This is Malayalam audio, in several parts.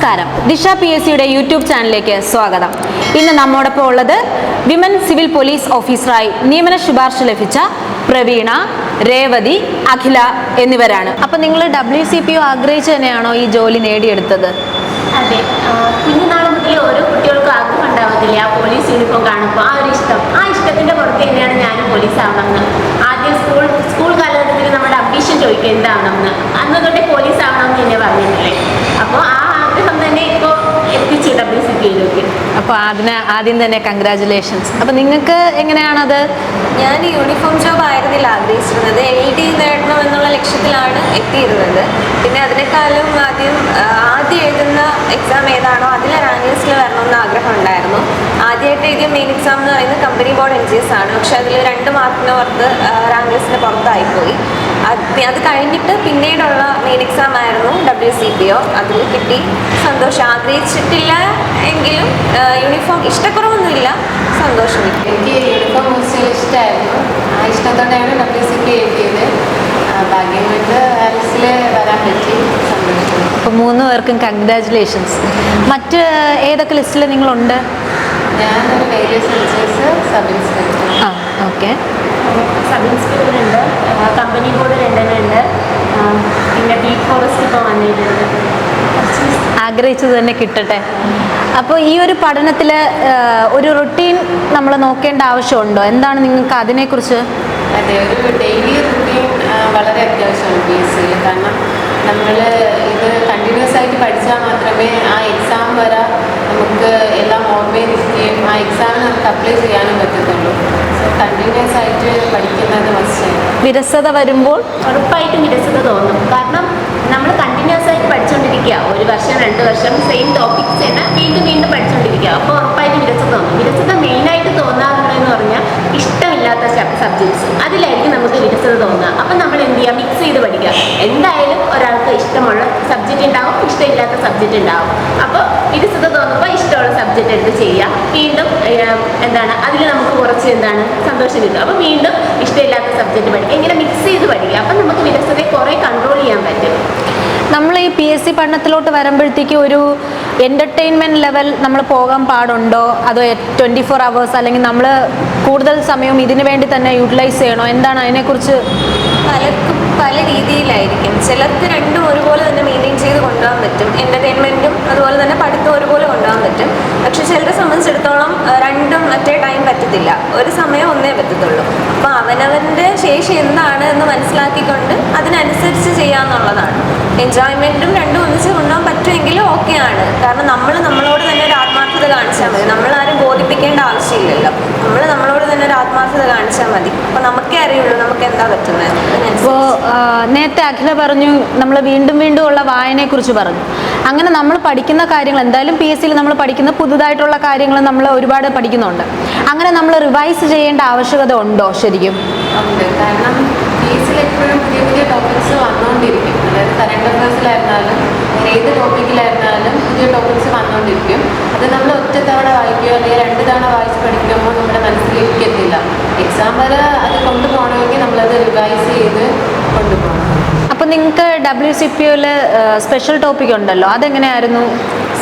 നമസ്കാരം. ദിശ പി എസ് സിയുടെ യൂട്യൂബ് ചാനലിലേക്ക് സ്വാഗതം. ഇന്ന് നമ്മോടൊപ്പം ഉള്ളത് വിമൻ സിവിൽ പോലീസ് ഓഫീസറായി നിയമന ശുപാർശ ലഭിച്ച പ്രവീണ രേവതി അഖില എന്നിവരാണ്. അപ്പൊ നിങ്ങൾ ഡബ്ല്യു സി പി ഒ ആഗ്രഹിച്ച് തന്നെയാണോ ഈ ജോലി നേടിയെടുത്തത്? അതെ. കുഞ്ഞുനാൾ മുതൽ ഓരോ കുട്ടികൾക്കും ആഗ്രഹം ഉണ്ടാവത്തില്ലേ? ആ പോലീസ് യൂണിഫോം കാണുമ്പോൾ ആ ഒരു ഇഷ്ടം. ആ ഇഷ്ടത്തിന്റെ പുറത്ത് തന്നെയാണ് ഞാനും പോലീസ് ആവണമെന്ന്? ആദ്യം സ്കൂൾ സ്കൂൾ കാലഘട്ടത്തിൽ നമ്മുടെ അംബീഷൻ ചോദിക്കുക എന്താവണമെന്ന് അന്ന് തൊട്ടേ പോലീസ് ആവണമെന്ന് തന്നെ പറഞ്ഞിട്ടില്ലേ അപ്പോൾ ആ ആഗ്രഹം തന്നെ ഇപ്പോൾ പിയിലേക്ക് അപ്പോൾ അതിന് ആദ്യം തന്നെ കൺഗ്രാചുലേഷൻസ് അപ്പോൾ നിങ്ങൾക്ക് എങ്ങനെയാണത്? ഞാൻ യൂണിഫോം ജോബ് ആയിരുന്നില്ല ആഗ്രഹിച്ചിരുന്നത്. എൽ ഡി നേടണം എന്നുള്ള ലക്ഷ്യത്തിലാണ് എത്തിയിരുന്നത്. പിന്നെ അതിനേക്കാളും ആദ്യം ആദ്യം എഴുതുന്ന എക്സാം ഏതാണോ അതിലെ റാങ്ക് ലിസ്റ്റിൽ വരണമെന്ന് ആഗ്രഹം ഉണ്ടായിരുന്നു. ആദ്യമായിട്ട് എഴുതിയ മെയിൻ എക്സാം എന്ന് പറയുന്നത് company board N G S ആണ്. പക്ഷെ അതിൽ രണ്ട് മാർക്കിന് പുറത്ത് റാങ്ക് ലിസ്റ്റിന് പുറത്തായിപ്പോയി. അത് അത് കഴിഞ്ഞിട്ട് പിന്നീടുള്ള മെയിൻ എക്സാം ആയിരുന്നു ഡബ്ല്യു സി പി ഒ അതിൽ കിട്ടി. സന്തോഷം. ആഗ്രഹിച്ചിട്ടില്ല എങ്കിലും യൂണിഫോം ഇഷ്ടക്കുറവൊന്നുമില്ല. സന്തോഷം. കിട്ടി എനിക്ക് യൂണിഫോം യൂസ് ഇഷ്ടമായിരുന്നു ആ ഇഷ്ടത്തോടെയാണ് ഡബ്ല്യു സി പി എഴുതിയത് ഭാഗ്യം കൊണ്ട് ആലീസിൽ വരാൻ പറ്റി. സന്തോഷം. അപ്പോൾ മൂന്ന് പേർക്കും കൺഗ്രാചുലേഷൻസ് മറ്റ് ഏതൊക്കെ ലിസ്റ്റിൽ നിങ്ങളുണ്ട്? ഞാൻ വേരിയസ് സബ് ഇൻസ്പെക്ടർ ആ ഓക്കെ സബ് ഇൻസ്പെക്ടറുണ്ട് കമ്പനി ബോർഡ് രണ്ടെണ്ണമുണ്ട്. പിന്നെ ബീറ്റ് ഫോറസ്റ്റ് ഇപ്പോൾ വന്നിട്ടുണ്ട്. ആഗ്രഹിച്ചത് തന്നെ കിട്ടട്ടെ. അപ്പോൾ ഈ ഒരു പഠനത്തിൽ ഒരു റുട്ടീൻ നമ്മൾ നോക്കേണ്ട ആവശ്യമുണ്ടോ? എന്താണ് നിങ്ങൾക്ക് അതിനെക്കുറിച്ച്? അതെ ഒരു ഡെയിലി റുട്ടീൻ വളരെ അത്യാവശ്യമാണ് പി എസ് സിയിൽ കാരണം നമ്മൾ ഇത് കണ്ടിന്യൂസ് ആയിട്ട് പഠിച്ചാൽ മാത്രമേ ആ എക്സാം വരെ നമുക്ക് എല്ലാം ഓർമ്മയിൽ നിൽക്കുകയും ആ എക്സാമിന് നമുക്ക് അപ്ലൈ ചെയ്യാനും പറ്റത്തുള്ളൂ. സോ കണ്ടിന്യൂസ് ആയിട്ട് പഠിക്കുന്നത് വിരസത വരുമ്പോൾ? ഉറപ്പായിട്ടും വിരസത തോന്നും. കാരണം നമ്മൾ കണ്ടിന്യൂസ് ആയിട്ട് പഠിച്ചുകൊണ്ടിരിക്കുക ഒരു വർഷം രണ്ട് വർഷം സെയിം ടോപ്പിക്സ് തന്നെ വീണ്ടും വീണ്ടും പഠിച്ചുകൊണ്ടിരിക്കുക അപ്പോൾ ഉറപ്പായിട്ടും വിരസത തോന്നും. വിരസത മെയിനായിട്ട് തോന്നാറുള്ളതെന്ന് പറഞ്ഞാൽ ഇഷ്ടമില്ലാത്ത സബ്ജക്ട്സ് അതിലായിരിക്കും നമുക്ക് വികസനം തോന്നുക. അപ്പം നമ്മൾ എന്ത് ചെയ്യുക? മിക്സ് ചെയ്ത് പഠിക്കുക. എന്തായാലും ഒരാൾക്ക് ഇഷ്ടമുള്ള സബ്ജക്റ്റ് ഉണ്ടാവും ഇഷ്ടമില്ലാത്ത സബ്ജക്റ്റ് ഉണ്ടാവും. അപ്പോൾ വിരസത തോന്നുമ്പോൾ ഇഷ്ടമുള്ള സബ്ജക്റ്റ് എടുത്ത് ചെയ്യുക. വീണ്ടും എന്താണ്? അതിൽ നമുക്ക് കുറച്ച് എന്താണ്? സന്തോഷം കിട്ടും. അപ്പോൾ വീണ്ടും ഇഷ്ടമില്ലാത്ത സബ്ജക്റ്റ് പഠിക്കുക. ഇങ്ങനെ മിക്സ് ചെയ്ത് പഠിക്കുക. അപ്പം നമുക്ക് വികസനത്തെ കുറേ കൺട്രോൾ ചെയ്യാൻ പറ്റും. നമ്മൾ ഈ പി എസ് സി പഠനത്തിലോട്ട് വരുമ്പോഴത്തേക്ക് ഒരു എന്റർടൈൻമെന്റ് ലെവൽ നമ്മൾ പോകാൻ പാടുണ്ടോ? അതോ ട്വന്റി ഫോർ അവേഴ്സ് അല്ലെങ്കിൽ നമ്മൾ കൂടുതൽ സമയം ഇതിനു വേണ്ടി തന്നെ യൂട്ടിലൈസ് ചെയ്യണോ? എന്താണ് അതിനെക്കുറിച്ച്? പലർക്കും പല രീതിയിലായിരിക്കും. ചിലർക്ക് രണ്ടും ഒരുപോലെ തന്നെ മെയിന്റെയിൻ ചെയ്ത് കൊണ്ടുപോകാൻ പറ്റും. എന്റർടൈൻമെന്റും അതുപോലെ തന്നെ പഠിത്തം ഒരുപോലെ കൊണ്ടുപോകാൻ പറ്റും. പക്ഷെ ചിലരെ സംബന്ധിച്ചിടത്തോളം രണ്ടും മറ്റേ ടൈം പറ്റത്തില്ല. ഒരു സമയം ഒന്നേ പറ്റത്തുള്ളൂ. അപ്പോൾ അവനവന്റെ ശേഷി എന്താണ് എന്ന് മനസ്സിലാക്കിക്കൊണ്ട് അതിനനുസരിച്ച് ചെയ്യാന്നുള്ളതാണ്. എൻജോയ്മെന്റും രണ്ടും ഒന്നിച്ച് കൊണ്ടുപോകാൻ പറ്റുമെങ്കിൽ ഓക്കെയാണ് കാരണം നമ്മൾ നമ്മളോട് തന്നെ ഒരു ആത്മാർത്ഥത കാണിച്ചാൽ മതി. നമ്മളാരും ബോധിപ്പിക്കേണ്ട ആവശ്യമില്ലല്ലോ. നമ്മൾ നമ്മളോട് കാണിച്ചാൽ മതി. അപ്പോൾ നമുക്കേ നമുക്ക് എന്താ നേരത്തെ അഖില പറഞ്ഞു നമ്മൾ വീണ്ടും വീണ്ടും ഉള്ള വായനയെക്കുറിച്ച് പറഞ്ഞു. അങ്ങനെ നമ്മൾ പഠിക്കുന്ന കാര്യങ്ങൾ എന്തായാലും പി എസ് സിയിൽ നമ്മൾ പഠിക്കുന്ന പുതുതായിട്ടുള്ള കാര്യങ്ങൾ നമ്മൾ ഒരുപാട് പഠിക്കുന്നുണ്ട്. അങ്ങനെ നമ്മൾ റിവൈസ് ചെയ്യേണ്ട ആവശ്യകത ഉണ്ടോ ശരിക്കും? ഉണ്ട് കാരണം ഫീസിൽ എപ്പോഴും പുതിയ പുതിയ ടോപ്പിക്സ് വന്നുകൊണ്ടിരിക്കും അതായത് കറണ്ട് അഫയേഴ്സിലായിരുന്നാലും വേറെ ഏത് ടോപ്പിക്കിലായിരുന്നാലും പുതിയ ടോപ്പിക്സ് വന്നുകൊണ്ടിരിക്കും അത് നമ്മൾ ഒറ്റ തവണ വായിക്കുകയോ അല്ലെങ്കിൽ രണ്ട് തവണ വായിച്ച് പഠിക്കുമ്പോൾ നമ്മുടെ മനസ്സിലേക്ക് എത്തില്ല എക്സാം വരെ അത് കൊണ്ടുപോകണമെങ്കിൽ നമ്മളത് റിവൈസ് ചെയ്ത് കൊണ്ടുപോകണം. അപ്പോൾ നിങ്ങൾക്ക് ഡബ്ല്യു സി പി ഒയിൽ സ്പെഷ്യൽ ടോപ്പിക് ഉണ്ടല്ലോ. അതെങ്ങനെയായിരുന്നു?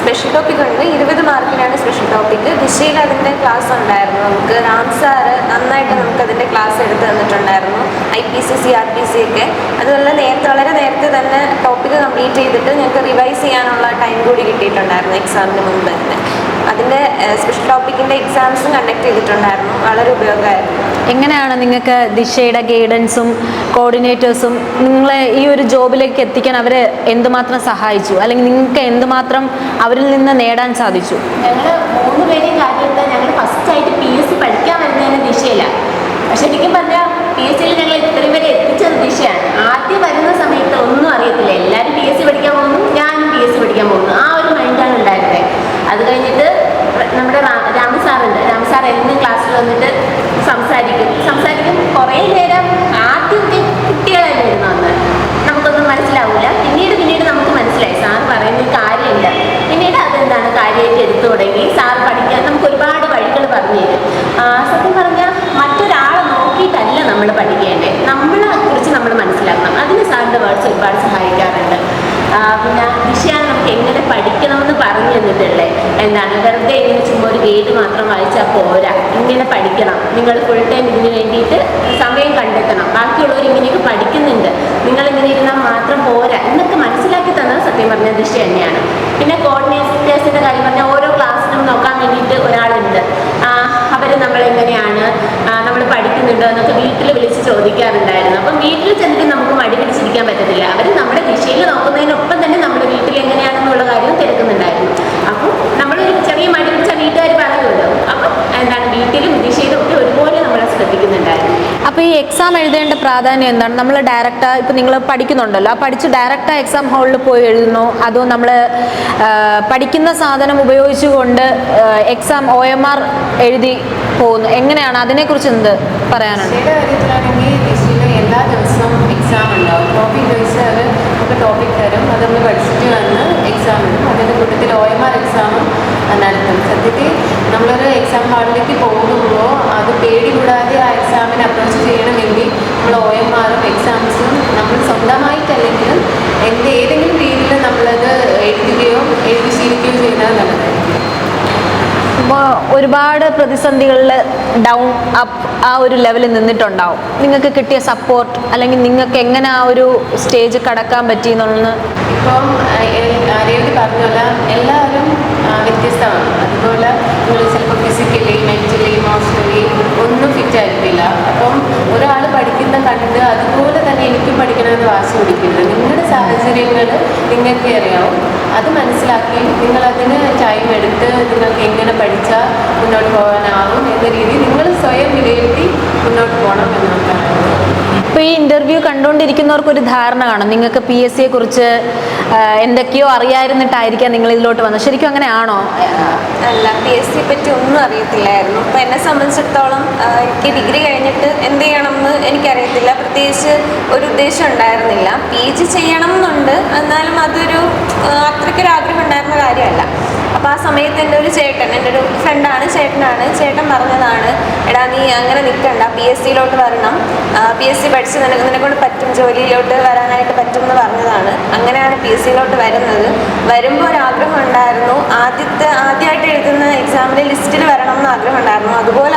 സ്പെഷ്യൽ ടോപ്പിക് ഉണ്ട് ഇരുപത് മാർക്കിനാണ് സ്പെഷ്യൽ ടോപ്പിക് ദിശയിൽ അതിന്റെ ക്ലാസ് ഉണ്ടായിരുന്നു. നമുക്ക് രാം സാറ് നന്നായിട്ട് നമുക്ക് അതിന്റെ ക്ലാസ് എടുത്ത് തന്നിട്ടുണ്ടായിരുന്നു. I P C C R P C ഒക്കെ. അതുപോലെ നേരത്തെ വളരെ നേരത്തെ തന്നെ ടോപ്പിക് കംപ്ലീറ്റ് ചെയ്തിട്ട് ഞങ്ങൾക്ക് റിവൈസ് ചെയ്യാനുള്ള ടൈം കൂടി കിട്ടിയിട്ടുണ്ടായിരുന്നു എക്സാമിന് മുമ്പ് തന്നെ. അതിന്റെ സ്പെഷ്യൽ ടോപ്പിക്കിന്റെ എക്സാംസും കണ്ടക്ട് ചെയ്തിട്ടുണ്ടായിരുന്നു. വളരെ ഉപയോഗമായിരുന്നു. എങ്ങനെയാണ് നിങ്ങൾക്ക് ദിശയുടെ ഗൈഡൻസും കോർഡിനേറ്റേഴ്സും നിങ്ങളെ ഈ ഒരു ജോബിലേക്ക് എത്തിക്കാൻ അവരെ എന്തുമാത്രം സഹായിച്ചു? അല്ലെങ്കിൽ നിങ്ങൾക്ക് എന്തുമാത്രം അവരിൽ നിന്ന് നേടാൻ സാധിച്ചു? ഞങ്ങൾ മൂന്ന് പേരെയും കാര്യമെടുത്താൽ ഞങ്ങൾ ഫസ്റ്റ് ആയിട്ട് പി എസ് സി പഠിക്കാൻ വരുന്നതിന് ദിശയില്ല പക്ഷെ ശരിക്കും പറഞ്ഞാൽ പി എസ് സിയിൽ ഞങ്ങൾ ഇത്രയും വരെ എത്തിച്ചത് ദിശയാണ്. ആദ്യം വരുന്ന സമയത്ത് ഒന്നും അറിയത്തില്ല. എല്ലാവരും പി എസ് സി പഠിക്കാൻ പോകുന്നു ഞാനും പി എസ് സി പഠിക്കാൻ പോകുന്നു. ആ ഒരു മൈൻഡാണ് ഉണ്ടായിരുന്നത് അത് കഴിഞ്ഞിട്ട് നമ്മുടെ രാ- രാമു സാറുണ്ട് രാമു സാർ എന്നും ക്ലാസ്സിൽ വന്നിട്ട് സംസാരിക്കും. സംസാരിക്കും. കുറേ നേരം ആദ്യമൊക്കെ കുട്ടികളായിരുന്നു അന്ന് നമുക്കൊന്നും മനസ്സിലാവില്ല പിന്നീട് പിന്നീട് നമുക്ക് മനസ്സിലായി. സാർ പറയുന്ന കാര്യമില്ല പിന്നീട് അതെന്താണ്? കാര്യമായിട്ട് എടുത്തു തുടങ്ങി. സാർ പഠിക്കാൻ നമുക്ക് ഒരുപാട് വഴികൾ പറഞ്ഞു തരും. സത്യം പറഞ്ഞാൽ മറ്റൊരാളെ നോക്കിയിട്ടല്ല നമ്മൾ പഠിക്കേണ്ടത്. നമ്മളെ കുറിച്ച് നമ്മൾ മനസ്സിലാക്കണം. അതിന് സാറിന്റെ വേർഡ്സ് ഒരുപാട് സഹായിക്കാറുണ്ട്. പിന്നെ വിഷയം നമുക്ക് എങ്ങനെ പഠിക്കണമെന്ന് പറഞ്ഞു തന്നിട്ടുള്ളേ. എന്താണ്? വെറുതെ ഇങ്ങനെ ചുമ്മാ ഒരു ഗേറ്റ് മാത്രം വായിച്ചാൽ പോരാ. ഇങ്ങനെ പഠിക്കണം. നിങ്ങൾ ഫുൾ ടൈം ഇതിന് വേണ്ടിയിട്ട് സമയം കണ്ടെത്തണം. ബാക്കിയുള്ളവർ ഇങ്ങനെയൊക്കെ പഠിക്കുന്നുണ്ട്. നിങ്ങൾ ഇങ്ങനെ ഇരുന്നാൽ മാത്രം പോരാ. എന്നൊക്കെ മനസ്സിലാക്കി തന്നത് സത്യം പറഞ്ഞ ദിശ തന്നെയാണ്. പിന്നെ കോർഡിനേറ്റേഴ്സിന്റെ കാര്യം പറഞ്ഞാൽ ഓരോ ക്ലാസ്സിനും നോക്കാൻ വേണ്ടിയിട്ട് ഒരാളുണ്ട്. അവർ നമ്മളെങ്ങനെയാണ് നമ്മൾ പഠിക്കുന്നുണ്ടോ എന്നൊക്കെ വീട്ടിൽ വിളിച്ച് ചോദിക്കാറുണ്ടായിരുന്നു. അപ്പം വീട്ടിൽ ചെന്നിട്ട് നമുക്ക് മടി പിടിച്ചിരിക്കാൻ പറ്റത്തില്ല. അവർ നമ്മുടെ ദിശയിൽ നോക്കുന്നതിനൊപ്പം തന്നെ എങ്ങനെയാണെന്നുള്ള കാര്യവും തിരക്കുന്നുണ്ടായിരുന്നു. അപ്പം നമ്മൾ ചെറിയ മടി പിടിച്ച വീട്ടുകാർ പറയുമല്ലോ. അപ്പം എന്താണ് വീട്ടിലും ദിശയിലും ഒക്കെ ഒരുപോലെ നമ്മളെ ശ്രദ്ധിക്കുന്നുണ്ടായിരുന്നു. അപ്പോൾ ഈ എക്സാം എഴുതേണ്ട പ്രാധാന്യം എന്താണ്? നമ്മൾ ഡയറക്റ്റ് ഇപ്പോൾ നിങ്ങൾ പഠിക്കുന്നുണ്ടല്ലോ. ആ പഠിച്ച് ഡയറക്റ്റ് എക്സാം ഹാളിൽ പോയി എഴുതുന്നു. അതോ നമ്മൾ പഠിക്കുന്ന സാധനം ഉപയോഗിച്ചുകൊണ്ട് എക്സാം ഒ എം ആർ എഴുതി പോകുന്നു. എങ്ങനെയാണ്? അതിനെക്കുറിച്ച് എന്ത് പറയാനുണ്ട്? എല്ലാ ദിവസവും എക്സാം ഉണ്ടാവും. കോപ്പി അത് നമുക്ക് ടോപ്പിക് തരും അത് നമ്മൾ പഠിച്ചിട്ട് വന്ന് എക്സാം എഴുതും അതിന്റെ കൂട്ടത്തിൽ ഒ എം ആർ എക്സാമും നടത്തും. സത്യത്തിൽ നമ്മളൊരു എക്സാം ഹാളിലേക്ക് പോകുമ്പോൾ അത് പേടി കൂടാതെ ആ എക്സാമിനെ അപ്രോച്ച് ചെയ്യണമെങ്കിൽ നമ്മൾ ഒ എം ആറും എക്സാംസും നമ്മൾ സ്വന്തമായിട്ടല്ലെങ്കിലും എന്ത് ഏതെങ്കിലും രീതിയിൽ നമ്മളത് എഴുതുകയോ എഴുതി ശീലിക്കുകയോ ചെയ്യുന്നത് നല്ലതായിരിക്കും. ഇപ്പോൾ ഒരുപാട് പ്രതിസന്ധികളിൽ ഡൗൺ അപ്പ് ആ ഒരു ലെവലിൽ നിന്നിട്ടുണ്ടാവും. നിങ്ങൾക്ക് കിട്ടിയ സപ്പോർട്ട് അല്ലെങ്കിൽ നിങ്ങൾക്ക് എങ്ങനെ ആ ഒരു സ്റ്റേജ് കടക്കാൻ പറ്റി എന്നുള്ളത് ഇപ്പം രേവതി പറഞ്ഞ എല്ലാവരും വ്യത്യസ്തമാണ്. അതുപോലെ നിങ്ങൾ ചിലപ്പോൾ ഫിസിക്കലി ഫിറ്റ് ആയിരിക്കില്ല അപ്പം ഒരാൾ പഠിക്കുന്ന കണ്ട് അതുപോലെ തന്നെ എനിക്കും പഠിക്കണമെന്ന് വാശി പിടിക്കില്ല നിങ്ങളുടെ സാഹചര്യങ്ങൾ നിങ്ങൾക്ക് അറിയാവും. അത് മനസ്സിലാക്കി നിങ്ങളതിന് ടൈം എടുത്ത് നിങ്ങൾക്ക് എങ്ങനെ പഠിച്ചാൽ മുന്നോട്ട് പോകാനാവും എന്ന രീതിയിൽ നിങ്ങൾ സ്വയം വിലയിരുത്തി മുന്നോട്ട് പോകണം എന്നാണ് പറയുന്നത് ഇപ്പോൾ ഈ ഇന്റർവ്യൂ കണ്ടുകൊണ്ടിരിക്കുന്നവർക്ക് ഒരു ധാരണ കാണും. നിങ്ങൾക്ക് പി എസ് സിയെ കുറിച്ച് എന്തൊക്കെയോ അറിയായിരുന്നിട്ടായിരിക്കാം നിങ്ങൾ ഇതിലോട്ട് വന്നത്. ശരിക്കും അങ്ങനെയാണോ അല്ല പി എസ് സിയെ പറ്റി ഒന്നും അറിയത്തില്ലായിരുന്നു. അപ്പോൾ എന്നെ സംബന്ധിച്ചിടത്തോളം എനിക്ക് ഡിഗ്രി കഴിഞ്ഞിട്ട് എന്ത് ചെയ്യണമെന്ന് എനിക്കറിയത്തില്ല. പ്രത്യേകിച്ച് ഒരു ഉദ്ദേശം ഉണ്ടായിരുന്നില്ല. പി ജി ചെയ്യണം എന്നുണ്ട് എന്നാലും അതൊരു അത്രയ്ക്കൊരു ആഗ്രഹം ഉണ്ടായിരുന്ന കാര്യമല്ല. അപ്പോൾ ആ സമയത്ത് എന്റെ ഒരു ചേട്ടൻ എന്റെ ഒരു ഫ്രണ്ടാണ് ചേട്ടനാണ്. ചേട്ടൻ പറഞ്ഞതാണ് എടാ നീ അങ്ങനെ നിൽക്കണ്ട പി എസ് സിയിലോട്ട് വരണം. പി എസ് സി പഠിച്ച് നിനക്ക് നിന്നെക്കൊണ്ട് പറ്റും. ജോലിയിലോട്ട് വരാനായിട്ട് പറ്റും എന്ന് പറഞ്ഞതാണ്. അങ്ങനെയാണ് പി എസ് സിയിലോട്ട് വരുന്നത്. വരുമ്പോൾ ഒരു ആഗ്രഹം ഉണ്ടായിരുന്നു ആദ്യത്തെ ആദ്യമായിട്ട് എഴുതുന്ന എക്സാമിന്റെ ലിസ്റ്റിൽ വരണം എന്ന് ആഗ്രഹം ഉണ്ടായിരുന്നു അതുപോലെ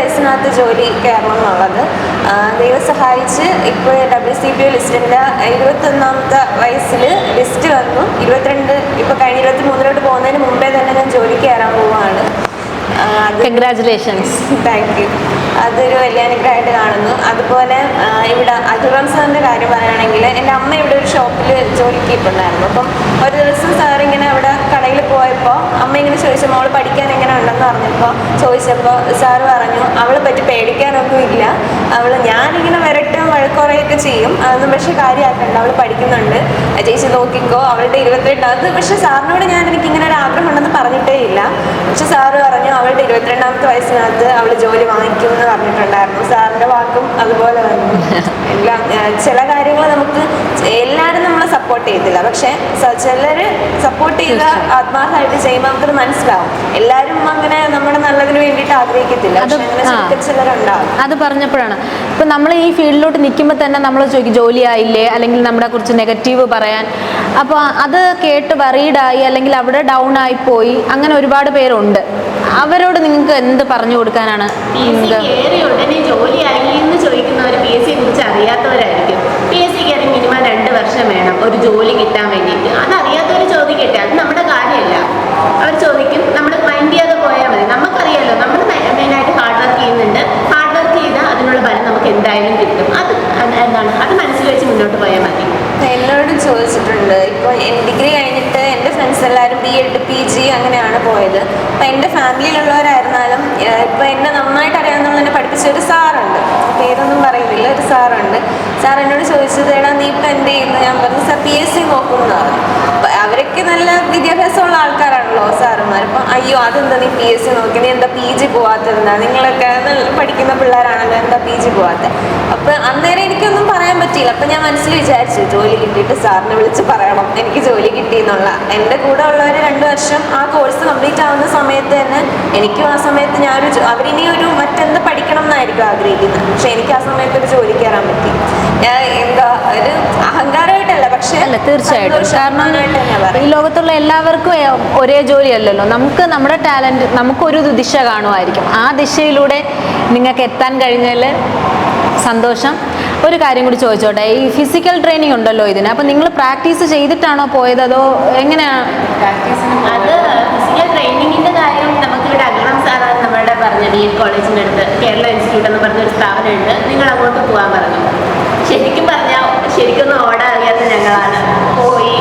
വയസ്സിനകത്ത് ജോലി കയറണം എന്നുള്ളത്. ദൈവം സഹായിച്ച് ഇപ്പോൾ ഡബ്ല്യു സി പി ലിസ്റ്റിന്റെ ഇരുപത്തൊന്നാമത്തെ വയസ്സിൽ ലിസ്റ്റ് വന്നു. ഇരുപത്തിരണ്ട് ഇപ്പോൾ കഴിഞ്ഞ ഇരുപത്തി മൂന്നിലോട്ട് പോകുന്നതിന് മുമ്പേ തന്നെ ഞാൻ ജോലി കയറാൻ പോവുകയാണ്. കൺഗ്രാചുലേഷൻസ് താങ്ക് യു അതൊരു വലിയ അനുഗ്രഹമായിട്ട് കാണുന്നു. അതുപോലെ ഇവിടെ അജുറാം സാറിന്റെ കാര്യം പറയുകയാണെങ്കിൽ എന്റെ അമ്മ ഇവിടെ ഒരു ഷോപ്പിൽ ജോലിക്ക് ഇട്ടുണ്ടായിരുന്നു അപ്പം ഒരു ദിവസം സാർ ഇങ്ങനെ അവിടെ കടയിൽ പോയപ്പോൾ അമ്മ ഇങ്ങനെ ചോദിച്ചു മോൾ പഠിക്കാൻ എങ്ങനെ ഉണ്ടെന്ന് പറഞ്ഞപ്പോൾ ചോദിച്ചപ്പോൾ സാർ പറഞ്ഞു അവളെ പറ്റി പേടിക്കാനൊന്നും ഇല്ല. അവൾ ഞാനിങ്ങനെ വരട്ടും വഴക്കുറയൊക്കെ ചെയ്യും. അതൊന്നും പക്ഷേ കാര്യമാക്കണ്ട അവൾ പഠിക്കുന്നുണ്ട്. ചേച്ചി നോക്കിക്കോ അവളുടെ ഇരുപത്തിരണ്ട് അത് പക്ഷേ സാറിനോട് ഞാൻ എനിക്ക് ഇങ്ങനെ ഒരു ആഗ്രഹം ഉണ്ടെന്ന് പറഞ്ഞിട്ടേ ഇല്ല. പക്ഷെ സാറ് പറഞ്ഞു അവളുടെ ഇരുപത്തിരണ്ടാമത്തെ വയസ്സിനകത്ത് അവൾ ജോലി വാങ്ങിക്കും എന്ന് പറഞ്ഞിട്ടുണ്ടായിരുന്നു. സാറിന്റെ വാക്കും അതുപോലെ വന്നു എല്ലാം ചില കാര്യങ്ങൾ നമുക്ക് എല്ലാവരും നമ്മളെ സപ്പോർട്ട് ചെയ്തില്ല പക്ഷെ ചിലർ സപ്പോർട്ട് ചെയ്ത ആത്മാർത്ഥമായിട്ട് ചെയ്യുമ്പോൾ നമുക്കത് മനസ്സിലാവും. എല്ലാവരും അങ്ങനെ നമ്മുടെ നല്ലതിന് വേണ്ടിയിട്ട് ആഗ്രഹിക്കത്തില്ല. അത് ചിലരുണ്ടാവും. പറഞ്ഞപ്പോഴാണ്. ഇപ്പൊ നമ്മൾ ഈ ഫീൽഡിലോട്ട് നിൽക്കുമ്പോൾ തന്നെ നമ്മൾ ചോദിക്കും ജോലി ആയില്ലേ അല്ലെങ്കിൽ നമ്മളെ കുറിച്ച് നെഗറ്റീവ് പറയാൻ. അപ്പോൾ അത് കേട്ട് വറീഡായി അല്ലെങ്കിൽ അവിടെ ഡൗൺ ആയി പോയി. അങ്ങനെ ഒരുപാട് പേരുണ്ട്. അവരോട് നിങ്ങൾക്ക് എന്ത് പറഞ്ഞു കൊടുക്കാനാണ് അറിയാത്തവരായിരിക്കും. പി എസ് സി കയറി മിനിമം രണ്ട് വർഷം വേണം ഒരു ജോലി കിട്ടാൻ വേണ്ടിയിട്ട്. അതറിയാത്തവർ ചോദിക്കട്ടെ അത് നമ്മുടെ കാര്യമല്ല. അവർ ചോദിക്കും നമ്മൾ മൈൻഡ് ചെയ്യാതെ പോയാൽ മതി. നമുക്കറിയാലോ നമ്മൾ മെയിനായിട്ട് ഹാർഡ് വർക്ക് ചെയ്യുന്നുണ്ട്. ഹാർഡ് വർക്ക് ചെയ്താൽ അതിനുള്ള ഫലം നമുക്ക് എന്തായാലും കിട്ടും. അത് അത് എന്താണ്? അത് മനസ്സിൽ വെച്ച് മുന്നോട്ട് പോയാൽ മതി. എന്നോട് ചോദിച്ചിട്ടുണ്ട്. ഇപ്പോൾ ഡിഗ്രി ഫ്രണ്ട്സ് എല്ലാവരും ബി എഡ് പി ജി അങ്ങനെയാണ് പോയത്. അപ്പം എന്റെ ഫാമിലിയിലുള്ളവരായിരുന്നാലും ഇപ്പം എന്നെ നന്നായിട്ട് അറിയാവുന്ന എന്നെ പഠിപ്പിച്ച ഒരു സാറുണ്ട്. പേരൊന്നും പറയുന്നില്ല ഒരു സാറുണ്ട്. സാർ എന്നോട് ചോദിച്ചത് എടാ നീ ഇപ്പം എന്ത് ചെയ്യുന്നു? ഞാൻ പറഞ്ഞു സാർ പി എസ് സി നോക്കുന്നതാണ് അവരൊക്കെ നല്ല വിദ്യാഭ്യാസമുള്ള ആൾക്കാരാണല്ലോ സാറുമാർ അപ്പം അയ്യോ അതെന്താ നീ പി എസ് സി നോക്കി? നീ എന്താ പി ജി പോവാത്തതെന്താ? നിങ്ങളൊക്കെ പഠിക്കുന്ന പിള്ളേരാണല്ലോ എന്താ പി ജി പോവാത്തത് അപ്പം അന്നേരം എനിക്കൊന്നും പറയാൻ പറ്റിയില്ല. അപ്പം ഞാൻ മനസ്സിൽ വിചാരിച്ചു ജോലി കിട്ടിയിട്ട് സാറിനെ വിളിച്ച് പറയണം. എനിക്ക് ജോലി കിട്ടി എന്നുള്ള. എന്റെ കൂടെ ഉള്ളവർ രണ്ട് വർഷം ആ കോഴ്സ് കംപ്ലീറ്റ് ആവുന്ന സമയത്ത് തന്നെ എനിക്കും ആ സമയത്ത് ഞാനൊരു അവരിനി ഒരു മറ്റെന്ത് പഠിക്കണം എന്നായിരിക്കും ആഗ്രഹിക്കുന്നത്. പക്ഷെ എനിക്ക് ആ സമയത്ത് ഒരു ജോലി കയറാൻ പറ്റി. ഞാൻ എന്താ ഒരു പക്ഷേ അല്ല തീർച്ചയായിട്ടും. കാരണം ഈ ലോകത്തുള്ള എല്ലാവർക്കും ഒരേ ജോലി അല്ലല്ലോ നമുക്ക് നമ്മുടെ ടാലന്റ് നമുക്കൊരു ദിശ കാണുമായിരിക്കും. ആ ദിശയിലൂടെ നിങ്ങൾക്ക് എത്താൻ കഴിഞ്ഞാൽ സന്തോഷം. ഒരു കാര്യം കൂടി ചോദിച്ചോട്ടെ ഈ ഫിസിക്കൽ ട്രെയിനിങ് ഉണ്ടല്ലോ ഇതിന്. അപ്പം നിങ്ങൾ പ്രാക്ടീസ് ചെയ്തിട്ടാണോ പോയത് അതോ എങ്ങനെയാണ് അത് ഫിസിക്കൽ ട്രെയിനിങ്ങിന്റെ കാര്യം സാറാണ് നമ്മുടെ പറഞ്ഞ കോളേജിന്റെ അടുത്ത് കേരള ഇൻസ്റ്റിറ്റ്യൂട്ട് എന്ന് പറഞ്ഞൊരു സ്ഥാപനമുണ്ട്. നിങ്ങൾ അങ്ങോട്ട് പോകാൻ പറഞ്ഞു. ശരിക്കും പറഞ്ഞാൽ ശരിക്കൊന്നും ഓടാൻ അറിയാത്ത ഞങ്ങളാണ് പോയി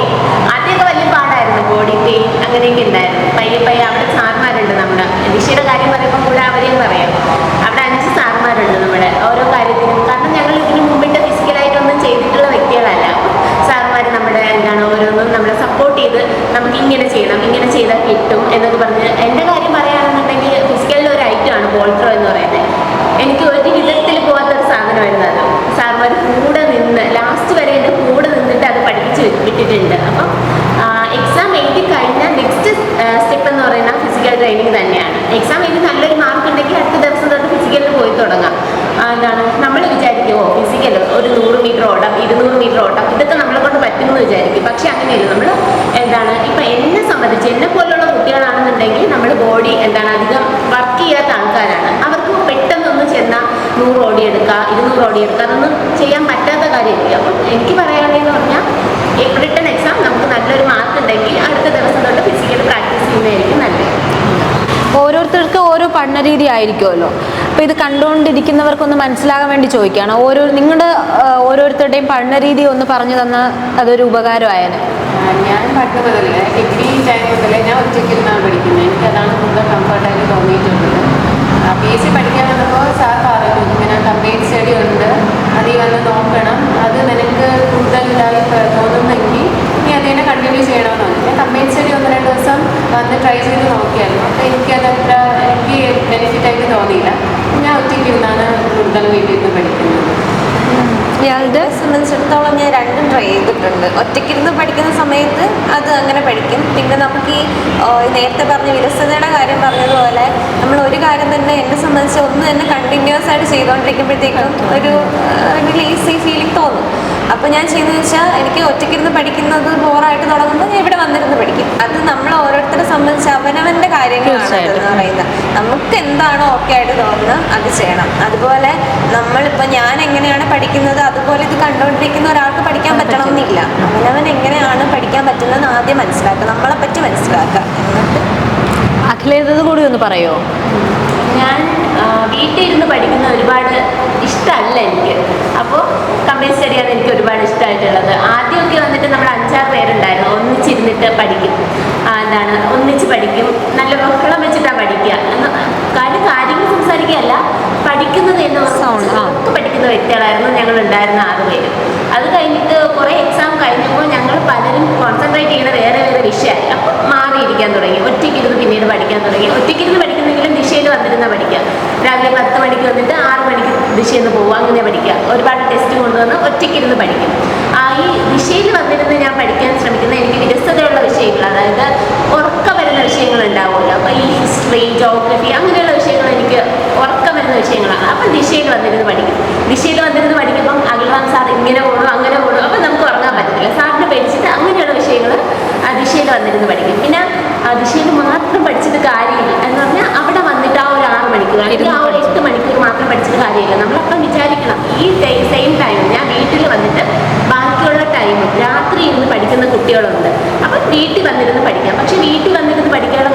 ആദ്യമൊക്കെ വലിയ പാടായിരുന്നു ബോഡി പെയിൻ അങ്ങനെയൊക്കെ ഉണ്ടായിരുന്നു പയ്യെ പയ്യെ അവിടെ സാർമാരുണ്ട് നമ്മുടെ ദിശയുടെ കാര്യം പറയുമ്പോൾ കൂടെ അവരെയും പറയാം അവിടെ അഞ്ച് സാർമാരുണ്ട് നമ്മുടെ ഓരോ കാര്യത്തിനും കാരണം ഞങ്ങൾ ഇതിന് മുമ്പിട്ട് ഫിസിക്കലായിട്ടൊന്നും ചെയ്തിട്ടുള്ള വ്യക്തികളല്ല സാർമാർ നമ്മുടെ എന്താണ് ഓരോന്നും നമ്മളെ സപ്പോർട്ട് ചെയ്ത് നമുക്ക് ഇങ്ങനെ ചെയ്യണം ഇങ്ങനെ ചെയ്താൽ കിട്ടും എന്നൊക്കെ പറഞ്ഞ് എന്റെ കാര്യം പറയുകയാണെന്നുണ്ടെങ്കിൽ ഫിസിക്കലിൽ ഒരു ഐറ്റമാണ് ബോൾട്രോ എന്ന് പറയുന്നത് എനിക്ക് ഒരു വിധത്തിൽ പോകാത്തൊരു സാധനമായിരുന്നു അത് സാർമാർ കൂടെ നിന്ന് ലാസ്റ്റ് വരെ എന്റെ കൂടെ നിന്നിട്ട് അത് പഠിപ്പിച്ച് വി- വിട്ടിട്ടുണ്ട് അപ്പം എക്സാം എഴുതി കഴിഞ്ഞാൽ നെക്സ്റ്റ് സ്റ്റെപ്പ് എന്ന് പറയുന്നത് ഫിസിക്കൽ ട്രെയിനിങ് തന്നെയാണ് എക്സാം എഴുതി നല്ലൊരു മാർക്ക് ഉണ്ടെങ്കിൽ അടുത്ത ദിവസം തൊട്ട് ഫിസിക്കലിൽ പോയി തുടങ്ങാം. എന്താണ്? നമ്മൾ വിചാരിക്കുമോ ഫിസിക്കൽ ഒരു നൂറ് മീറ്റർ ഓടാം ഇരുന്നൂറ് മീറ്റർ ഓടാം ഇതൊക്കെ നമ്മളെ കൊണ്ട് പറ്റുമെന്ന് വിചാരിക്കും. പക്ഷെ അങ്ങനെയല്ല. നമ്മൾ എന്താണ്? ഇപ്പം എന്നെ സംബന്ധിച്ച് എന്നെ പോലുള്ള കുട്ടികളാണെന്നുണ്ടെങ്കിൽ നമ്മൾ ബോഡി എന്താണ്? അധികം വർക്ക് ചെയ്യാത്ത ആൾക്കാരാണ്. അവർക്ക് പെട്ടെന്നൊന്ന് ചെന്നാൽ നൂറ് ഓടി എടുക്കുക ഇരുന്നൂറ് ഓടി എടുക്കുക അതൊന്നും ചെയ്യാൻ പറ്റാത്ത കാര്യമില്ല? അപ്പം എനിക്ക് പറയാനുള്ളതെന്ന് പറഞ്ഞാൽ റിട്ടേൺ എക്സാം നമുക്ക് നല്ലൊരു മാർക്ക് ഉണ്ടെങ്കിൽ അടുത്ത ദിവസം തൊട്ട് ഫിസിക്കൽ പ്രാക്ടീസ് ചെയ്യുന്നതായിരിക്കും നല്ലത്. ഓരോരുത്തർക്ക് ഓരോ പഠന രീതി ആയിരിക്കുമല്ലോ. അപ്പോൾ ഇത് കണ്ടുകൊണ്ടിരിക്കുന്നവർക്കൊന്ന് മനസ്സിലാകാൻ വേണ്ടി ചോദിക്കുകയാണ്. ഓരോ നിങ്ങളുടെ ഓരോരുത്തരുടെയും പഠന രീതി ഒന്ന് പറഞ്ഞു തന്നാൽ അതൊരു ഉപകാരമായേനെ. ഞാൻ പഠിച്ച മുതലേ ഡിഗ്രി ടൈം മുതലേ ഞാൻ ഒറ്റയ്ക്കിരുന്നാണ് പഠിക്കുന്നത്. എനിക്ക് അതാണ് കൂടുതൽ കംഫർട്ടായിട്ട് തോന്നിയിട്ടുള്ളത്. പി എസ് സി പഠിക്കാൻ വന്നപ്പോൾ സാർ പറഞ്ഞു ഇങ്ങനെ കമ്പൈൻ സ്റ്റഡി ഉണ്ട്. അതിൽ വന്ന് നോക്കണം. അത് നിനക്ക് കൂടുതൽ ഇതായി തോന്നുന്നെങ്കിൽ നീ അതിനെ കണ്ടിന്യൂ ചെയ്യണമെന്നാണ് ഞാൻ കമ്പൈൻ സ്റ്റഡി ഒന്ന് രണ്ട് ദിവസം വന്ന് ട്രൈ ചെയ്ത് നോക്കിയായിരുന്നു. അപ്പോൾ അത്ര എനിക്ക് ബെനിഫിറ്റായിട്ട് തോന്നിയില്ല. ഞാൻ ഒറ്റയ്ക്കിരുന്നാണ് കൂടുതൽ വീട്ടിൽ നിന്ന് പഠിക്കുന്നത്. എന്നെ സംബന്ധിച്ചിടത്തോളം ഞാൻ രണ്ടും ട്രൈ ചെയ്തിട്ടുണ്ട്. ഒറ്റയ്ക്കിരുന്ന് പഠിക്കുന്ന സമയത്ത് അത് അങ്ങനെ പഠിക്കും. പിന്നെ നമുക്ക് ഈ നേരത്തെ പറഞ്ഞ വിരസതയുടെ കാര്യം പറഞ്ഞതുപോലെ നമ്മൾ ഒരു കാര്യം തന്നെ എന്നെ സംബന്ധിച്ച് ഒന്ന് തന്നെ കണ്ടിന്യൂസ് ആയിട്ട് ചെയ്തുകൊണ്ടിരിക്കുമ്പോഴത്തേക്കും ഒരു ലേസി ഫീലിംഗ് തോന്നും. അപ്പോൾ ഞാൻ ചെയ്യുന്നത് വെച്ചാൽ എനിക്ക് ഒറ്റയ്ക്കിരുന്ന് പഠിക്കുന്നത് ബോറായിട്ട് തുടങ്ങുമ്പോൾ ഞാൻ ഇവിടെ വന്നിരുന്ന് പഠിക്കും. അത് നമ്മൾ ഓരോരുത്തരെ സംബന്ധിച്ച് അവനവന്റെ കാര്യങ്ങളാണ്. എന്ന് പറയുന്നത്. നമുക്ക് എന്താണോ ഓക്കെ ആയിട്ട് തോന്നുന്നത് അത് ചെയ്യണം. അതുപോലെ നമ്മളിപ്പോൾ ഞാൻ എങ്ങനെയാണ് പഠിക്കുന്നത് അതുപോലെ ഇത് കണ്ടുകൊണ്ടിരിക്കുന്ന ഒരാൾക്ക് പഠിക്കാൻ പറ്റണമെന്നില്ല. അവനവൻ എങ്ങനെയാണ് പഠിക്കാൻ പറ്റുന്നതെന്ന് ആദ്യം മനസ്സിലാക്കുക. നമ്മളെ പറ്റി മനസ്സിലാക്കുക അഖിലേതത് കൂടി ഒന്ന് പറയോ? ഞാൻ വീട്ടിൽ ഇരുന്ന് പഠിക്കുന്ന ഒരുപാട് ഇഷ്ടമല്ല എനിക്ക്. അപ്പോൾ കമ്പനി സ്റ്റഡിയാണ് എനിക്ക് ഒരുപാട് ഇഷ്ടമായിട്ടുള്ളത്. ആദ്യമൊക്കെ വന്നിട്ട് നമ്മൾ അഞ്ചാറ് പേരുണ്ടായിരുന്നു. ഒന്നിച്ചിരുന്നിട്ട് പഠിക്കും. എന്താണ് ഒന്നിച്ച് പഠിക്കും. നല്ല ബഹളം വെച്ചിട്ടാണ് പഠിക്കുക. എന്ന് കാര്യം കാര്യങ്ങൾ സംസാരിക്കുകയല്ല. പഠിക്കുന്നത് എന്ന് പഠിക്കുന്ന വ്യക്തികളായിരുന്നു ഞങ്ങൾ ഉണ്ടായിരുന്ന ആറ് പേര്. അത് കഴിഞ്ഞിട്ട് കുറേ എക്സാം കഴിഞ്ഞപ്പോൾ ഞങ്ങൾ പലരും കോൺസെൻട്രേറ്റ് ചെയ്യുന്ന വേറെ വേറെ വിഷയമായി. അപ്പോൾ മാറിയിരിക്കാൻ തുടങ്ങി. ഒറ്റയ്ക്കിരുന്ന് പിന്നീട് പഠിക്കാൻ തുടങ്ങി. ഒറ്റയ്ക്കിരുന്ന് പഠിക്കുന്നെങ്കിലും ദിശയിൽ വന്നിരുന്ന പഠിക്കുക. രാവിലെ പത്ത് മണിക്ക് വന്നിട്ട് ആറ് മണിക്ക് ദിശയിൽ നിന്ന് പോകും അങ്ങനെ പഠിക്കുക. ഒരുപാട് ടെസ്റ്റ് കൊണ്ടുവന്ന് ഒറ്റയ്ക്കിരുന്ന് പഠിക്കും. ആ ഈ ദിശയിൽ വന്നിരുന്ന് ഞാൻ പഠിക്കാൻ ശ്രമിക്കുന്ന എനിക്ക് വിരസതയുള്ള വിഷയങ്ങൾ അതായത് ഉറക്കം വരുന്ന വിഷയങ്ങൾ ഉണ്ടാവുമല്ലോ. അപ്പോൾ ഈ ഹിസ്റ്ററി ജോഗ്രഫി അങ്ങനെയുള്ള വിഷയങ്ങൾ എനിക്ക് ഉറക്കം വരുന്ന വിഷയങ്ങളാണ്. അപ്പം ദിശയിൽ വന്നിരുന്ന് പഠിക്കും. ദിശയിൽ വന്നിരുന്ന് പഠിക്കുമ്പം അഖിൽറാം സാർ ഇങ്ങനെ ഓടും അങ്ങനെ ഓടും. അപ്പം നമുക്ക് ഉറങ്ങാൻ പറ്റത്തില്ല. സാറിന് പേടിച്ചിട്ട് അങ്ങനെയുള്ള വിഷയങ്ങൾ ആ ദിശയിൽ വന്നിരുന്ന് പഠിക്കും. പിന്നെ ആ ദിശയിൽ മാത്രം പഠിച്ചിട്ട് കാര്യമില്ല എന്ന് പറഞ്ഞാൽ അവിടെ വന്നിട്ട് ആ ഒരു ആറ് മണിക്കൂർ അല്ലെങ്കിൽ ആ ഒരു എട്ട് മണിക്കൂർ മാത്രം പഠിച്ചിട്ട് കാര്യമില്ല. നമ്മളപ്പം വിചാരിക്കണം. ഈ സെയിം ടൈം ഞാൻ വീട്ടിൽ വന്നിട്ട് ബാക്കിയുള്ള ടൈം രാത്രി ഇരുന്ന് പഠിക്കുന്ന കുട്ടികളുണ്ട്. അപ്പം വീട്ടിൽ വന്നിരുന്ന് പഠിക്കാം. പക്ഷെ വീട്ടിൽ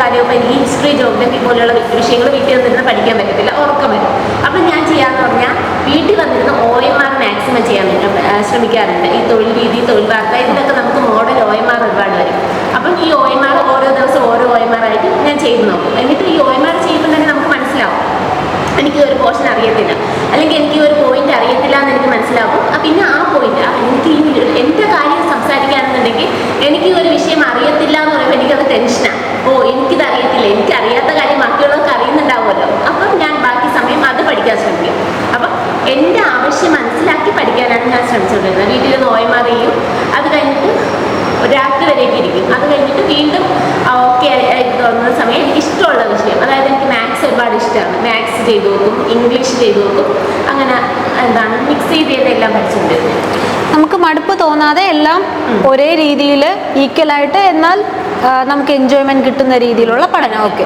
കാര്യമൊക്കെ എനിക്ക് ഹിസ്റ്ററി ജോഗ്രഫി പോലെയുള്ള വിഷയങ്ങൾ വീട്ടിൽ വന്നിരുന്ന് പഠിക്കാൻ പറ്റത്തില്ല. ഉറക്കം വരും. അപ്പം ഞാൻ ചെയ്യാന്ന് പറഞ്ഞാൽ വീട്ടിൽ വന്നിരുന്ന് ഒ എം ആർ മാക്സിമം ചെയ്യാൻ ശ്രമിക്കാറുണ്ട്. ഈ തൊഴിൽ രീതി തൊഴിൽ വാർത്ത ഇതിലൊക്കെ നമുക്ക് മോഡൽ ഒ എം ആർ ഒരുപാട് വരും. അപ്പം ഈ ഒ എം ആർ ഓരോ ദിവസം ഓരോ ഒ എം ആർ ആയിട്ട് ഞാൻ ചെയ്ത് നോക്കും. എന്നിട്ട് ഈ ഒ എം ആർ ചെയ്യുമ്പോൾ തന്നെ നമുക്ക് മനസ്സിലാവും എനിക്ക് ഒരു പോർഷൻ അറിയത്തില്ല. അല്ലെങ്കിൽ എനിക്ക് ഒരു പോയിന്റ് അറിയത്തില്ല എന്ന് എനിക്ക് മനസ്സിലാകും. പിന്നെ ആ പോയിന്റ് എനിക്ക് ഈ എന്റെ കാര്യം സംസാരിക്കുകയാണെന്നുണ്ടെങ്കിൽ എനിക്ക് ഒരു വിഷയം അറിയത്തില്ല എന്ന് പറയുമ്പോൾ എനിക്കത് ടെൻഷനാണ് ഓ എനിക്കിത് അറിയത്തില്ല എനിക്ക് അറിയാത്ത കാര്യം ബാക്കിയുള്ളവർക്ക് അറിയുന്നുണ്ടാവുമല്ലോ. അപ്പം ഞാൻ ബാക്കി സമയം അത് പഠിക്കാൻ ശ്രമിക്കും. അപ്പം എന്റെ ആവശ്യം മനസ്സിലാക്കി പഠിക്കാനാണ് ഞാൻ ശ്രമിച്ചുകൊണ്ടിരുന്നത് വീട്ടിൽ നോയമാറിയും അത് കഴിഞ്ഞിട്ട് രാത്രി വരെയൊക്കെ ഇരിക്കും. അത് കഴിഞ്ഞിട്ട് വീണ്ടും ഓക്കെ ആയിട്ട് തോന്നുന്ന സമയം എനിക്ക് ഇഷ്ടമുള്ള വിഷയം. അതായത് എനിക്ക് മാത്സ് ഒരുപാട് ഇഷ്ടമാണ്. മാത്സ് ചെയ്തു നോക്കും ഇംഗ്ലീഷ് ചെയ്തു നോക്കും. അങ്ങനെ എന്താണ് മിക്സ് ചെയ്ത് ചെയ്തെല്ലാം പഠിച്ചിട്ടുണ്ട്. നമുക്ക് മടുപ്പ് തോന്നാതെ എല്ലാം ഒരേ രീതിയിൽ ഈക്വലായിട്ട് എന്നാൽ നമുക്ക് എൻജോയ്മെന്റ് കിട്ടുന്ന രീതിയിലുള്ള പഠനം. ഓക്കെ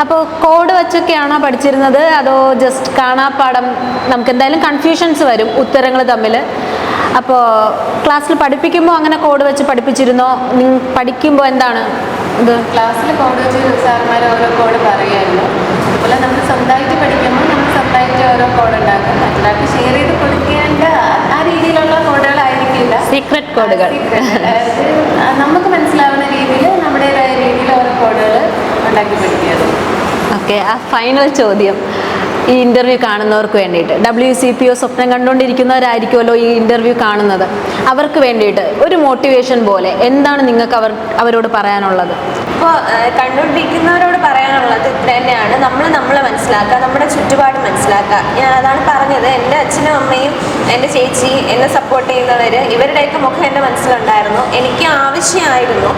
അപ്പോൾ കോഡ് വെച്ചൊക്കെയാണോ പഠിച്ചിരുന്നത്? അതോ ജസ്റ്റ് കാണാപ്പാടം നമുക്ക് എന്തായാലും കൺഫ്യൂഷൻസ് വരും ഉത്തരങ്ങൾ തമ്മിൽ അപ്പോൾ ക്ലാസ്സിൽ പഠിപ്പിക്കുമ്പോൾ അങ്ങനെ കോഡ് വെച്ച് പഠിപ്പിച്ചിരുന്നോ? പഠിക്കുമ്പോൾ എന്താണ് ഇത്? ക്ലാസ്സിൽ കോഡ് വെച്ച് സാറന്മാർ ഓരോ കോഡ് പറയുമായിരുന്നു അതുപോലെ നമ്മൾ സ്വന്തമായിട്ട് പഠിക്കുമ്പോൾ നമ്മൾ സ്വന്തമായിട്ട് ഓരോ കോഡ് ഉണ്ടാക്കും. മറ്റൊരാൾക്ക് ഷെയർ ചെയ്ത് കൊടുക്കേണ്ട ആ രീതിയിലുള്ള കോഡുകളായിരിക്കില്ല സീക്രട്ട് കോഡുകൾ നമുക്ക് മനസ്സിലാവുന്ന രീതിയിൽ നമ്മുടേതായ രീതിയിൽ ഓരോ കോഡുകൾ ഉണ്ടാക്കി പഠിക്കുകയായിരുന്നു ഓക്കെ ആ ഫൈനൽ ചോദ്യം. ഈ ഇന്റർവ്യൂ കാണുന്നവർക്ക് വേണ്ടിയിട്ട്. ഡബ്ല്യു സി പി ഒ സ്വപ്നം കണ്ടുകൊണ്ടിരിക്കുന്നവരായിരിക്കുമല്ലോ ഈ ഇന്റർവ്യൂ കാണുന്നത്. അവർക്ക് വേണ്ടിയിട്ട് ഒരു മോട്ടിവേഷൻ പോലെ എന്താണ് നിങ്ങൾക്ക് അവർ അവരോട് പറയാനുള്ളത്? ഇപ്പോൾ കണ്ടുകൊണ്ടിരിക്കുന്നവരോട് പറയാനുള്ളത് ഇത്ര തന്നെയാണ്. നമ്മൾ നമ്മളെ മനസ്സിലാക്കുക നമ്മുടെ ചുറ്റുപാട് മനസ്സിലാക്കുക. ഞാൻ അതാണ് പറഞ്ഞത്. എന്റെ അച്ഛനും അമ്മയും എന്റെ ചേച്ചി എന്നെ സപ്പോർട്ട് ചെയ്യുന്നവർ ഇവരുടെയൊക്കെ മുഖം എന്റെ മനസ്സിലുണ്ടായിരുന്നു. എനിക്ക് ആവശ്യമായിരുന്നു.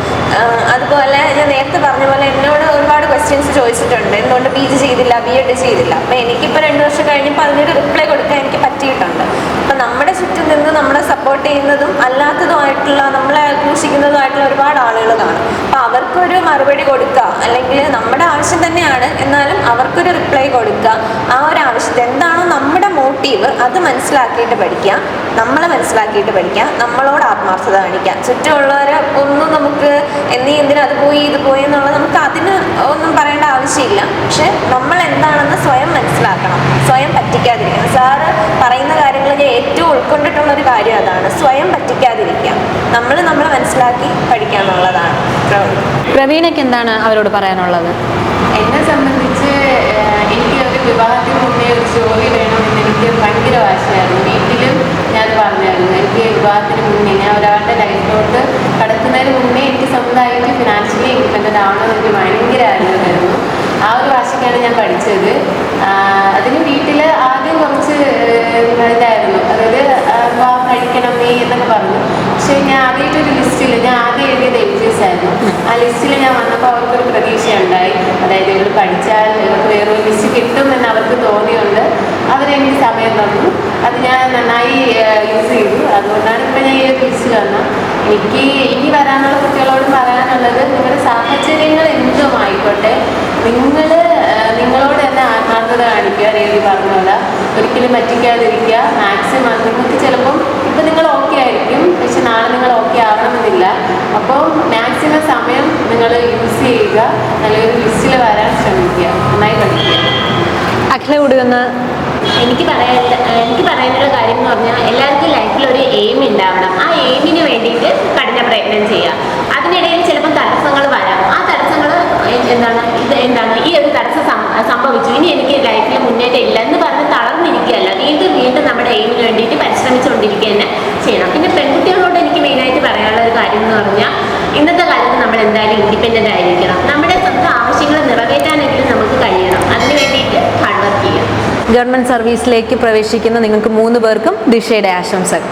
അതുപോലെ ഞാൻ നേരത്തെ പറഞ്ഞ പോലെ എന്നോട് ഒരുപാട് ക്വസ്റ്റ്യൻസ് ചോദിച്ചിട്ടുണ്ട്. എന്തുകൊണ്ട് പി ജി ചെയ്തില്ല ബി എഡ് ചെയ്തില്ല? അപ്പോൾ എനിക്കിപ്പോൾ രണ്ട് വർഷം കഴിഞ്ഞപ്പോൾ അതിനൊരു റിപ്ലൈ കൊടുക്കാൻ എനിക്ക് പറ്റിയിട്ടുണ്ട്. നമ്മുടെ ചുറ്റും നിന്ന് നമ്മളെ സപ്പോർട്ട് ചെയ്യുന്നതും അല്ലാത്തതുമായിട്ടുള്ള നമ്മളെ ആഘോഷിക്കുന്നതുമായിട്ടുള്ള ഒരുപാട് ആളുകൾ കാണും. അപ്പം അവർക്കൊരു മറുപടി കൊടുക്കുക അല്ലെങ്കിൽ നമ്മുടെ ആവശ്യം തന്നെയാണ് എന്നാലും അവർക്കൊരു റിപ്ലൈ കൊടുക്കുക. ആ ഒരു ആവശ്യത്തെ എന്താണോ നമ്മുടെ മോട്ടീവ് അത് മനസ്സിലാക്കിയിട്ട് പഠിക്കുക. നമ്മളെ മനസ്സിലാക്കിയിട്ട് പഠിക്കുക. നമ്മളോട് ആത്മാർത്ഥത കാണിക്കുക. ചുറ്റുമുള്ളവരെ ഒന്നും നമുക്ക് എന്നീ എന്തിനാ അത് പോയി ഇത് പോയി എന്നുള്ളത് നമുക്ക് അതിന് ഒന്നും പറയേണ്ട ആവശ്യമില്ല. പക്ഷെ നമ്മൾ എന്താണെന്ന് സ്വയം മനസ്സിലാക്കണം. സ്വയം പറ്റിക്കാതിരിക്കണം. സാറ് പറയുന്ന കാര്യങ്ങൾ ഞാൻ ഏറ്റവും ഉൾക്കൊണ്ടിട്ടുള്ള ഒരു കാര്യം അതാണ്. സ്വയം പറ്റിക്കാതിരിക്കുക. നമ്മൾ നമ്മളെ മനസ്സിലാക്കി പഠിക്കുക എന്നുള്ളതാണ്. പ്രവീണയ്ക്ക് എന്താണ് അവരോട് പറയാനുള്ളത്? എന്നെ സംബന്ധിച്ച് എനിക്ക് ഒരു വിവാഹത്തിന് മുന്നേ ഒരു ജോലി വേണമെന്ന് എനിക്ക് ഭയങ്കര വാശിയായിരുന്നു വീട്ടിലും ഞാൻ പറഞ്ഞായിരുന്നു എനിക്ക് വിവാഹത്തിന് മുന്നേ ഞാൻ ഒരാളുടെ ലൈഫിലോട്ട് കടക്കുന്നതിന് മുന്നേ എനിക്ക് സ്വന്തമായിട്ട് ഫിനാൻഷ്യലി ഇൻഡിപെൻഡന്റ് ആവണമെന്ന് എനിക്ക് ഭയങ്കര ആഗ്രഹമായിരുന്നു. ആ ഒരു വാശിക്കാണ് ഞാൻ പഠിച്ചത് ആഹ് അതിന് വീട്ടിൽ ആദ്യം കുറച്ച് ഏഹ്, ഇതായിരുന്നു അതായത് ആഹ്, വിവാഹം കഴിക്കണം നീ എന്നൊക്കെ പറഞ്ഞു പക്ഷേ ഞാൻ ആദ്യമായിട്ടൊരു ലിസ്റ്റിൽ ഞാൻ ആദ്യം എഴുതിയത് എൽ ജി എസ് ആയിരുന്നു ആ ലിസ്റ്റിൽ ഞാൻ വന്നപ്പോൾ അവർക്കൊരു പ്രതീക്ഷയുണ്ടായി അതായത് ഇവർ പഠിച്ചാൽ ഇവർക്ക് വേറൊരു കിട്ടും എന്ന് അവർക്ക് തോന്നിയുണ്ട്. അവരെനിക്ക് സമയം തന്നു. അത് ഞാൻ നന്നായി യൂസ് ചെയ്തു. അതുകൊണ്ടാണ് ഇപ്പം ഞാൻ ഈ ഒരു ലിസ്റ്റ് തന്നത് എനിക്ക് ഇനി വരാനുള്ള കുട്ടികളോട് പറയാനുള്ളത് നിങ്ങളുടെ സാഹചര്യങ്ങൾ എന്തും ആയിക്കോട്ടെ നിങ്ങൾ നിങ്ങളോട് തന്നെ ആത്മാർത്ഥത കാണിക്കുക രേവതി പറഞ്ഞ ഒരിക്കലും പറ്റിക്കാതിരിക്കുക. മാക്സിമം നിങ്ങൾക്ക് ചിലപ്പം ഇപ്പം നിങ്ങൾ ഓക്കെ ആയിരിക്കും പക്ഷെ നാളെ നിങ്ങൾ ഓക്കെ ആവണമെന്നില്ല അപ്പോൾ മാക്സിമം സമയം നിങ്ങൾ യൂസ് ചെയ്യുക. നല്ലൊരു ലിസ്റ്റിൽ വരാൻ ശ്രമിക്കുക. നന്നായി പഠിക്കുക. അഖില കൂടി എനിക്ക് പറയാൻ എനിക്ക് പറയാനുള്ള കാര്യം എന്ന് പറഞ്ഞാൽ എല്ലാവർക്കും ലൈഫിൽ ഒരു എയിം ഉണ്ടാവണം. ആ എയിമിന് വേണ്ടിയിട്ട് കഠിന പ്രയത്നം ചെയ്യുക. അതിനിടയിൽ ചിലപ്പോൾ തടസ്സങ്ങൾ വരാം. ആ തടസ്സങ്ങൾ എന്താണ് ഇത് എന്താണ് ഈ ഒരു തടസ്സം സംഭവിച്ചു. ഇനി എനിക്ക് ലൈഫിൽ മുന്നേറ്റം ഇല്ല എന്ന് പറഞ്ഞ് തളർന്നിരിക്കുകയല്ല വീണ്ടും വീണ്ടും നമ്മുടെ എയിമിന് വേണ്ടിയിട്ട് പരിശ്രമിച്ചുകൊണ്ടിരിക്കുക തന്നെ ചെയ്യണം പിന്നെ പെൺകുട്ടികളോട് എനിക്ക് മെയിനായിട്ട് പറയാനുള്ള ഒരു കാര്യം എന്ന് പറഞ്ഞാൽ ഇന്നത്തെ കാലത്ത് നമ്മൾ എന്തായാലും ഇൻഡിപെൻഡന്റ് ആയിരിക്കണം നമ്മുടെ സ്വന്തം ആവശ്യങ്ങൾ നിറവേറ്റാനെങ്കിലും നമുക്ക് കഴിയണം അതിന് വേണ്ടിയിട്ട് ഹാർഡ് വർക്ക് ചെയ്യണം ഗവൺമെന്റ് സർവീസിലേക്ക് പ്രവേശിക്കുന്ന നിങ്ങൾക്ക് മൂന്ന് പേർക്കും ദിശയുടെ ആശംസകൾ.